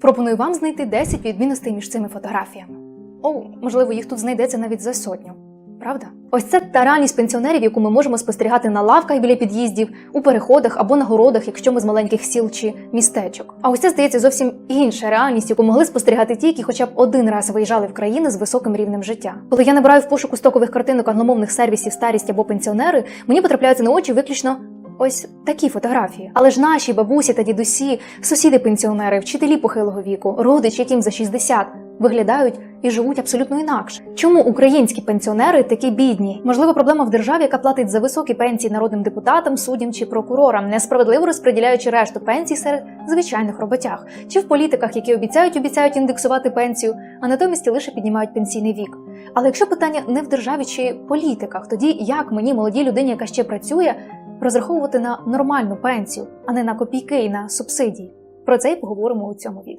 Пропоную вам знайти 10 відмінностей між цими фотографіями. О, можливо, їх тут знайдеться навіть за сотню. Правда? Ось це та реальність пенсіонерів, яку ми можемо спостерігати на лавках біля під'їздів, у переходах або на городах, якщо ми з маленьких сіл чи містечок. А ось це здається зовсім інша реальність, яку могли спостерігати ті, які хоча б один раз виїжджали в країни з високим рівнем життя. Коли я набираю в пошуку стокових картинок англомовних сервісів старість або пенсіонери, мені потрапляються на очі виключно. Ось такі фотографії. Але ж наші бабусі та дідусі, сусіди-пенсіонери, вчителі похилого віку, родичі, яким за 60, виглядають і живуть абсолютно інакше. Чому українські пенсіонери такі бідні? Можливо, проблема в державі, яка платить за високі пенсії народним депутатам, суддям чи прокурорам, несправедливо розподіляючи решту пенсій серед звичайних роботяг, чи в політиках, які обіцяють обіцяють індексувати пенсію, а натомість лише піднімають пенсійний вік. Але якщо питання не в державі чи політиках, тоді як мені, молодій людині, яка ще працює, розраховувати на нормальну пенсію, а не на копійки і на субсидії? Про це й поговоримо у цьому відео.